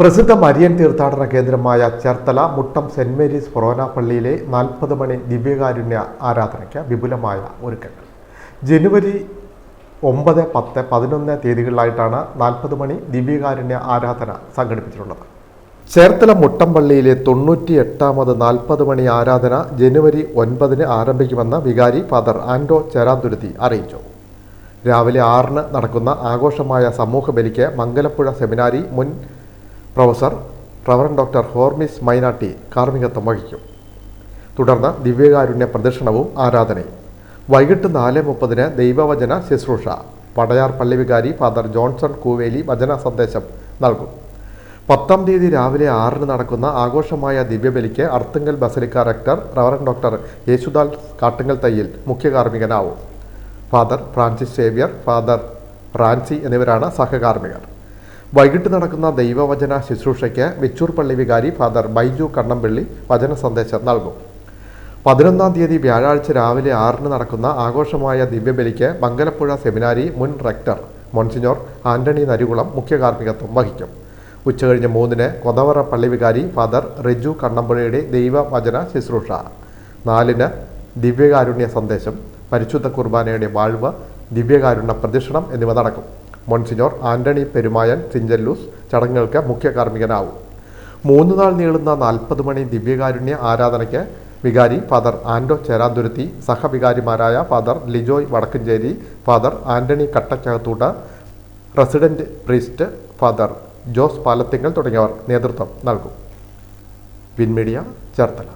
പ്രസിദ്ധ മരിയൻ തീർത്ഥാടന കേന്ദ്രമായ ചേർത്തല മുട്ടം സെന്റ് മേരീസ് ഫൊറോന പള്ളിയിലെ നാൽപ്പത് മണി ദിവ്യകാരുണ്യ ആരാധനയ്ക്ക് വിപുലമായ ഒരുക്കങ്ങൾ. ജനുവരി ഒമ്പത് പത്ത് പതിനൊന്ന് തീയതികളിലായിട്ടാണ് നാൽപ്പത് മണി ദിവ്യകാരുണ്യ ആരാധന സംഘടിപ്പിച്ചിട്ടുള്ളത്. ചേർത്തല മുട്ടം പള്ളിയിലെ തൊണ്ണൂറ്റി എട്ടാമത് നാൽപ്പത് മണി ആരാധന ജനുവരി ഒൻപതിന് ആരംഭിക്കുമെന്ന് വികാരി ഫാദർ ആൻഡോ ചേരാതുരുത്തി അറിയിച്ചു. രാവിലെ ആറിന് നടക്കുന്ന ആഘോഷമായ സമൂഹ ബലിക്ക് മംഗലപ്പുഴ സെമിനാരി മുൻ professor reverend doctor Hormis Mynatty കാർമ്മികത്വം വഹിക്കും. തുടർന്ന് ദിവ്യകാരുണ്യ പ്രദക്ഷിണവും ആരാധനയും. വൈകിട്ട് നാല് മുപ്പതിന് ദൈവവചന ശുശ്രൂഷ. പടയാർ പള്ളിവികാരി ഫാദർ ജോൺസൺ കൂവേലി വചന സന്ദേശം നൽകും. പത്താം തീയതി രാവിലെ ആറിന് നടക്കുന്ന ആഘോഷമായ ദിവ്യബലിക്ക് Arthunkal basilica rector reverend doctor Yesudas Kattunkal Thayyil മുഖ്യ കാർമ്മികനാവും. Father Francis Xavier father Francy എന്നിവരാണ് സഹകാർമ്മികർ. വൈകിട്ട് നടക്കുന്ന ദൈവവചന ശുശ്രൂഷയ്ക്ക് വെച്ചൂർ പള്ളി വികാരി ഫാദർ ബൈജു കണ്ണമ്പള്ളി വചന സന്ദേശം നൽകും. പതിനൊന്നാം തീയതി വ്യാഴാഴ്ച രാവിലെ ആറിന് നടക്കുന്ന ആഘോഷമായ ദിവ്യബലിക്ക് മംഗലപ്പുഴ സെമിനാരി മുൻ റെക്ടർ മോൺസിഞ്ഞോർ ആന്റണി നരികുളം മുഖ്യ കാർമ്മികത്വം വഹിക്കും. ഉച്ചകഴിഞ്ഞ് മൂന്നിന് കൊതവറ പള്ളി വികാരി ഫാദർ റിജു കണ്ണമ്പുഴയുടെ ദൈവവചന ശുശ്രൂഷ. നാലിന് ദിവ്യകാരുണ്യ സന്ദേശം പരിശുദ്ധ കുർബാനയുടെ വാഴ്വ് ദിവ്യകാരുണ്യ പ്രദക്ഷിണം എന്നിവ നടക്കും. മോൺസിഞ്ഞോർ ആന്റണി പെരുമായൻ സിഞ്ചല്ലൂസ് ചടങ്ങുകൾക്ക് മുഖ്യ കാർമ്മികനാവും. മൂന്ന് നാൾ നീളുന്ന നാൽപ്പത് മണി ദിവ്യകാരുണ്യ ആരാധനയ്ക്ക് വികാരി father Ando Cheranthuruthy സഹവികാരിമാരായ father Lijoy Vadakkanchery father Antony Kattachakathoot resident priest father Jose Palathinkal തുടങ്ങിയവർ നേതൃത്വം നൽകും. വിൻമീഡിയ ചേർത്തല.